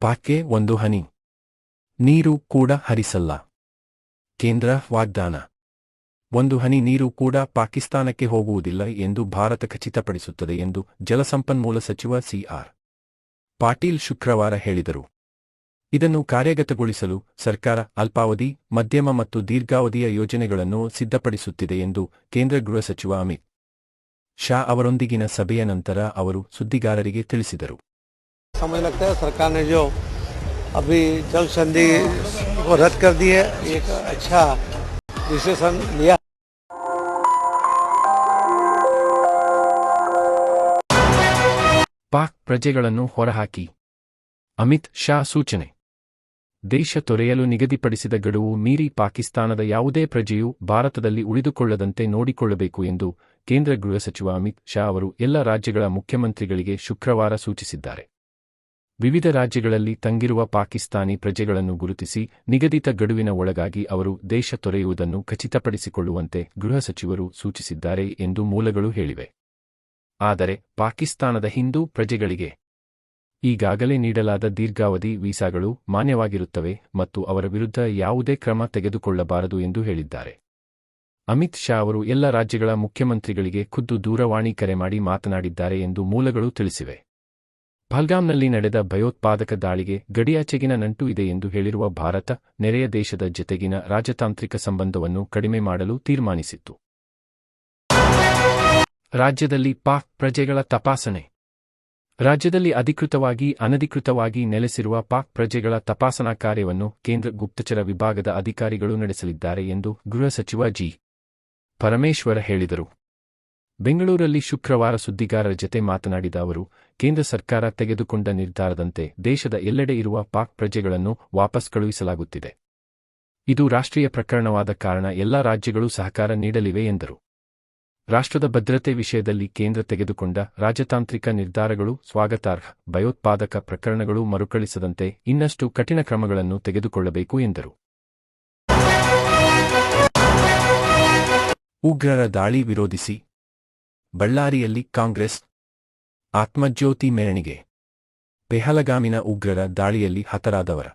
ಪಾಕ್ಗೆ ಒಂದು ಹನಿ. ನೀರು ಕೂಡ ಹರಿಸಲ್ಲ. ಕೇಂದ್ರ ವಾಗ್ದಾನ. ಒಂದು ಹನಿ ನೀರು ಕೂಡ ಪಾಕಿಸ್ತಾನಕ್ಕೆ ಹೋಗುವುದಿಲ್ಲ ಎಂದು ಭಾರತ ಖಚಿತಪಡಿಸುತ್ತದೆ ಎಂದು ಜಲಸಂಪನ್ಮೂಲ ಸಚಿವ ಸಿಆರ್ ಪಾಟೀಲ್ ಶುಕ್ರವಾರ ಹೇಳಿದರು. ಇದನ್ನು ಕಾರ್ಯಗತಗೊಳಿಸಲು ಸರ್ಕಾರ ಅಲ್ಪಾವಧಿ, ಮಧ್ಯಮ ಮತ್ತು ದೀರ್ಘಾವಧಿಯ ಯೋಜನೆಗಳನ್ನು ಸಿದ್ಧಪಡಿಸುತ್ತಿದೆ ಎಂದು ಕೇಂದ್ರ ಗೃಹ ಸಚಿವ ಅಮಿತ್ ಶಾ ಅವರೊಂದಿಗಿನ ಸಭೆಯ ನಂತರ ಅವರು ಸುದ್ದಿಗಾರರಿಗೆ ತಿಳಿಸಿದರು. समझ लगता है सरकार ने जो अभी जल संधि को रद्द कर दी है एक अच्छा डिसीजन लिया ಪಾಕ್ ಪ್ರಜೆಗಳನ್ನು ಹೊರಹಾಕಿ ಅಮಿತ್ ಶಾ ಸೂಚನೆ ದೇಶ ತೊರೆಯಲು ನಿಗದಿಪಡಿಸಿದ ಗಡುವು ಮೀರಿ ಪಾಕಿಸ್ತಾನದ ಯಾವುದೇ ಪ್ರಜೆಯು ಭಾರತದಲ್ಲಿ ಉಳಿದುಕೊಳ್ಳದಂತೆ ನೋಡಿಕೊಳ್ಳಬೇಕು ಎಂದು ಕೇಂದ್ರ ಗೃಹ ಸಚಿವ ಅಮಿತ್ ಶಾ ಅವರು ಎಲ್ಲ ರಾಜ್ಯಗಳ ಮುಖ್ಯಮಂತ್ರಿಗಳಿಗೆ ಶುಕ್ರವಾರ ಸೂಚಿಸಿದ್ದಾರೆ ವಿವಿಧ ರಾಜ್ಯಗಳಲ್ಲಿ ತಂಗಿರುವ ಪಾಕಿಸ್ತಾನಿ ಪ್ರಜೆಗಳನ್ನು ಗುರುತಿಸಿ ನಿಗದಿತ ಗಡುವಿನ ಒಳಗಾಗಿ ಅವರು ದೇಶ ತೊರೆಯುವುದನ್ನು ಖಚಿತಪಡಿಸಿಕೊಳ್ಳುವಂತೆ ಗೃಹ ಸಚಿವರು ಸೂಚಿಸಿದ್ದಾರೆ ಎಂದು ಮೂಲಗಳು ಹೇಳಿವೆ. ಆದರೆ ಪಾಕಿಸ್ತಾನದ ಹಿಂದೂ ಪ್ರಜೆಗಳಿಗೆ ಈಗಾಗಲೇ ನೀಡಲಾದ ದೀರ್ಘಾವಧಿ ವೀಸಾಗಳು ಮಾನ್ಯವಾಗಿರುತ್ತವೆ ಮತ್ತು ಅವರ ವಿರುದ್ಧ ಯಾವುದೇ ಕ್ರಮ ತೆಗೆದುಕೊಳ್ಳಬಾರದು ಎಂದು ಹೇಳಿದ್ದಾರೆ. ಅಮಿತ್ ಶಾ ಅವರು ಎಲ್ಲ ರಾಜ್ಯಗಳ ಮುಖ್ಯಮಂತ್ರಿಗಳಿಗೆ ಖುದ್ದು ದೂರವಾಣಿ ಕರೆ ಮಾಡಿ ಮಾತನಾಡಿದ್ದಾರೆ ಎಂದು ಮೂಲಗಳು ತಿಳಿಸಿವೆ. ಪಹಲ್ಗಾಮ್ನಲ್ಲಿ ನಡೆದ ಭಯೋತ್ಪಾದಕ ದಾಳಿಗೆ ಗಡಿಯಾಚೆಗಿನ ನಂಟು ಇದೆ ಎಂದು ಹೇಳಿರುವ ಭಾರತ, ನೆರೆಯ ದೇಶದ ಜತೆಗಿನ ರಾಜತಾಂತ್ರಿಕ ಸಂಬಂಧವನ್ನು ಕಡಿಮೆ ಮಾಡಲು ತೀರ್ಮಾನಿಸಿತ್ತು. ರಾಜ್ಯದಲ್ಲಿ ಪಾಕ್ ಪ್ರಜೆಗಳ ತಪಾಸಣೆ. ರಾಜ್ಯದಲ್ಲಿ ಅಧಿಕೃತವಾಗಿ, ಅನಧಿಕೃತವಾಗಿ ನೆಲೆಸಿರುವ ಪಾಕ್ ಪ್ರಜೆಗಳ ತಪಾಸಣಾ ಕಾರ್ಯವನ್ನು ಕೇಂದ್ರ ಗುಪ್ತಚರ ವಿಭಾಗದ ಅಧಿಕಾರಿಗಳು ನಡೆಸಲಿದ್ದಾರೆ ಎಂದು ಗೃಹ ಸಚಿವ ಜಿ. ಪರಮೇಶ್ವರ ಹೇಳಿದರು. ಬೆಂಗಳೂರಲ್ಲಿ ಶುಕ್ರವಾರ ಸುದ್ದಿಗಾರರ ಜತೆ ಮಾತನಾಡಿದ ಅವರು, ಕೇಂದ್ರ ಸರ್ಕಾರ ತೆಗೆದುಕೊಂಡ ನಿರ್ಧಾರದಂತೆ ದೇಶದ ಎಲ್ಲೆಡೆ ಇರುವ ಪಾಕ್ ಪ್ರಜೆಗಳನ್ನು ವಾಪಸ್ ಕಳುಹಿಸಲಾಗುತ್ತಿದೆ. ಇದು ರಾಷ್ಟ್ರೀಯ ಪ್ರಕರಣವಾದ ಕಾರಣ ಎಲ್ಲ ರಾಜ್ಯಗಳು ಸಹಕಾರ ನೀಡಲಿವೆ ಎಂದರು. ರಾಷ್ಟ್ರದ ಭದ್ರತೆ ವಿಷಯದಲ್ಲಿ ಕೇಂದ್ರ ತೆಗೆದುಕೊಂಡ ರಾಜತಾಂತ್ರಿಕ ನಿರ್ಧಾರಗಳು ಸ್ವಾಗತಾರ್ಹ, ಭಯೋತ್ಪಾದಕ ಪ್ರಕರಣಗಳು ಮರುಕಳಿಸದಂತೆ ಇನ್ನಷ್ಟು ಕಠಿಣ ಕ್ರಮಗಳನ್ನು ತೆಗೆದುಕೊಳ್ಳಬೇಕು ಎಂದರು. ಉಗ್ರರ ದಾಳಿ ವಿರೋಧಿಸಿ ಬಳ್ಳಾರಿಯಲ್ಲಿ ಕಾಂಗ್ರೆಸ್ ಆತ್ಮಜ್ಯೋತಿ ಮೆರಣಿಗೆ ಪೆಹಲಗಾಮಿನ ಉಗ್ರರ ದಾಳಿಯಲ್ಲಿ ಹತರಾದವರ.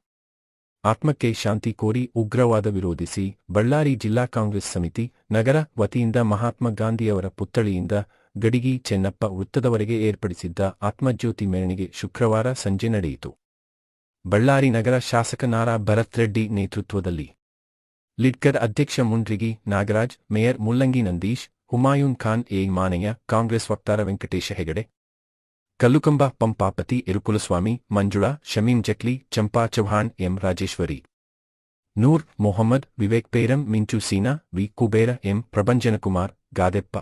ಆತ್ಮಕ್ಕೆ ಶಾಂತಿ ಕೋರಿ ಉಗ್ರವಾದ ವಿರೋಧಿಸಿ ಬಳ್ಳಾರಿ ಜಿಲ್ಲಾ ಕಾಂಗ್ರೆಸ್ ಸಮಿತಿ ನಗರ ವತಿಯಿಂದ ಮಹಾತ್ಮ ಗಾಂಧಿಯವರ ಪುತ್ಥಳಿಯಿಂದ ಗಡಿಗಿ ಚೆನ್ನಪ್ಪ ವೃತ್ತದವರೆಗೆ ಏರ್ಪಡಿಸಿದ್ದ ಆತ್ಮಜ್ಯೋತಿ ಮೆರಣಿಗೆ ಶುಕ್ರವಾರ ಸಂಜೆ ನಡೆಯಿತು. ಬಳ್ಳಾರಿ ನಗರ ಶಾಸಕ ನಾರಾ ಭರತ್ ರೆಡ್ಡಿ ನೇತೃತ್ವದಲ್ಲಿ. ಲಿಡ್ಕರ್ ಅಧ್ಯಕ್ಷ ಮುಂಡ್ರಿಗಿ ನಾಗರಾಜ್, ಮೇಯರ್ ಮುಲ್ಲಂಗಿ ನಂದೀಶ್ ಹುಮಾಯೂನ್ ಖಾನ್ ಎ ಮಾನೆಯ ಕಾಂಗ್ರೆಸ್ ವಕ್ತಾರ Venkatesha Hegde. Kallukamba Pampapathi Irukulaswamy Manjula Shameem Jakli Champa Chauhan M Rajeshwari. Noor Mohammed Vivek Peram Minchu Seena V Kubera M Prabhanjanakumar Gadeppa.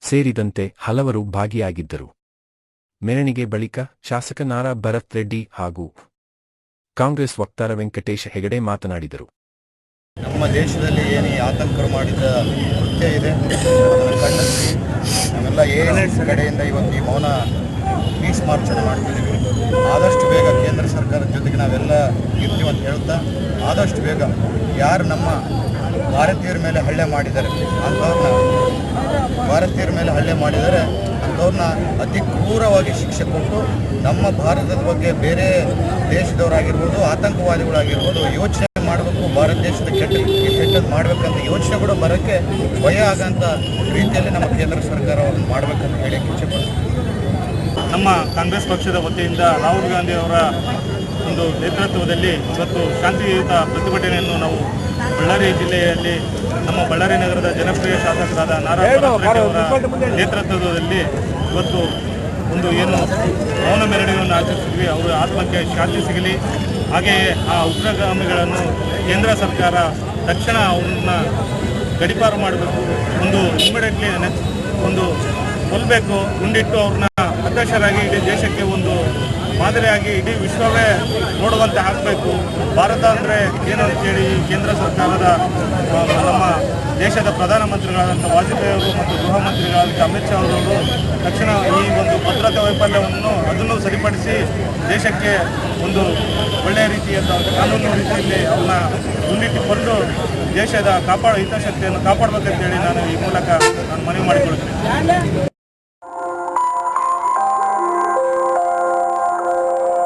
ಸೇರಿದಂತೆ ಹಲವರು ಭಾಗಿಯಾಗಿದ್ದರು. ಮೆರಣಿಗೆ ಬಳಿಕ ಶಾಸಕ ನಾರಾ ಭರತ್ ರೆಡ್ಡಿ ಹಾಗೂ ಕಾಂಗ್ರೆಸ್ ವಕ್ತಾರ ವೆಂಕಟೇಶ ಹೆಗಡೆ ಮಾತನಾಡಿದರು. ನಮ್ಮ ದೇಶದಲ್ಲಿ ಏನು ಆತಂಕರು ಮಾಡಿದ ಕೃತ್ಯ ಇದೆ ನಾವೆಲ್ಲ ಏನೇ ಕಡೆಯಿಂದ ಇವತ್ತು ಈ ಮೌನ ಪೀಸ್ ಮಾರ್ಚನ್ನು ಮಾಡ್ತಿದ್ದೀವಿ ಆದಷ್ಟು ಬೇಗ ಕೇಂದ್ರ ಸರ್ಕಾರದ ಜೊತೆಗೆ ನಾವೆಲ್ಲ ಇರ್ತೀವಿ ಅಂತ ಹೇಳ್ತಾ ಆದಷ್ಟು ಬೇಗ ಯಾರು ನಮ್ಮ ಭಾರತೀಯರ ಮೇಲೆ ಹಳ್ಳೆ ಮಾಡಿದ್ದಾರೆ, ಅಂಥವ್ರನ್ನ ಭಾರತೀಯರ ಮೇಲೆ ಹಳ್ಳೆ ಮಾಡಿದರೆ ಅಂಥವ್ರನ್ನ ಅತಿ ಕ್ರೂರವಾಗಿ ಶಿಕ್ಷೆ ಕೊಟ್ಟು ನಮ್ಮ ಭಾರತದ ಬಗ್ಗೆ ಬೇರೆ ದೇಶದವರಾಗಿರ್ಬೋದು, ಆತಂಕವಾದಿಗಳಾಗಿರ್ಬೋದು, ಯೋಚನೆ ಭಾರತ ದೇಶದ ಕೆಟ್ಟ ಕೆಟ್ಟದ್ದು ಮಾಡಬೇಕಂತ ಯೋಚನೆ ಕೂಡ ಬರೋಕ್ಕೆ ಭಯ ಆಗಂತ ರೀತಿಯಲ್ಲಿ ನಮ್ಮ ಕೇಂದ್ರ ಸರ್ಕಾರ ಅವ್ರನ್ನ ಮಾಡಬೇಕಂತ ಹೇಳಿ ಇಚ್ಛೆ ಪಡ್ತೀನಿ. ನಮ್ಮ ಕಾಂಗ್ರೆಸ್ ಪಕ್ಷದ ವತಿಯಿಂದ ರಾಹುಲ್ ಗಾಂಧಿ ಅವರ ಒಂದು ನೇತೃತ್ವದಲ್ಲಿ ಇವತ್ತು ಶಾಂತಿಯುತ ಪ್ರತಿಭಟನೆಯನ್ನು ನಾವು ಬಳ್ಳಾರಿ ಜಿಲ್ಲೆಯಲ್ಲಿ ನಮ್ಮ ಬಳ್ಳಾರಿ ನಗರದ ಜನಪ್ರಿಯ ಶಾಸಕರಾದ ನಾರಾಯಣ ಅವರ ನೇತೃತ್ವದಲ್ಲಿ ಇವತ್ತು ಒಂದು ಏನು ಮೌನ ಮೆರವಣಿಗೆಯನ್ನು ಆಚರಿಸಿದ್ವಿ, ಅವರ ಆತ್ಮಕ್ಕೆ ಶಾಂತಿ ಸಿಗಲಿ. ಹಾಗೆಯೇ ಆ ಉಗ್ರಗಾಮಿಗಳನ್ನು ಕೇಂದ್ರ ಸರ್ಕಾರ ತಕ್ಷಣ ಅವ್ರನ್ನ ಗಡಿಪಾರು ಮಾಡಬೇಕು, ಒಂದು ಇಮಿಡಿಯೇಟ್ಲಿ ಒಂದು ಕೊಲ್ಲಬೇಕು ಗುಂಡಿಟ್ಟು ಅವ್ರನ್ನ ಅಧ್ಯಕ್ಷರಾಗಿ ಇಡೀ ದೇಶಕ್ಕೆ ಒಂದು ಮಾದರಿಯಾಗಿ ಇಡೀ ವಿಶ್ವವೇ ನೋಡುವಂತೆ ಹಾಕಬೇಕು. ಭಾರತ ಅಂದರೆ ಏನು ಅಂತೇಳಿ ಕೇಂದ್ರ ಸರ್ಕಾರದ ನಮ್ಮ ದೇಶದ ಪ್ರಧಾನಮಂತ್ರಿಗಳಾದಂಥ ವಾಜಪೇಯಿ ಅವರು ಮತ್ತು ಗೃಹ ಮಂತ್ರಿಗಳಾದಂಥ ಅಮಿತ್ ಶಾ ಅವರು ತಕ್ಷಣ ಈ ಒಂದು ಭದ್ರತಾ ವೈಫಲ್ಯವನ್ನು ಅದನ್ನು ಸರಿಪಡಿಸಿ ದೇಶಕ್ಕೆ ಒಂದು ಒಳ್ಳೆಯ ರೀತಿಯಾದ ಕಾನೂನು ರೀತಿಯಲ್ಲಿ ಅವನ್ನ ಮುಂದಿಟ್ಟುಕೊಂಡು ದೇಶದ ಕಾಪಾಡ ಹಿತಾಸಕ್ತಿಯನ್ನು ಕಾಪಾಡಬೇಕಂತೇಳಿ ನಾನು ಈ ಮೂಲಕ ನಾನು ಮನವಿ ಮಾಡಿಕೊಳ್ಳುತ್ತೇನೆ.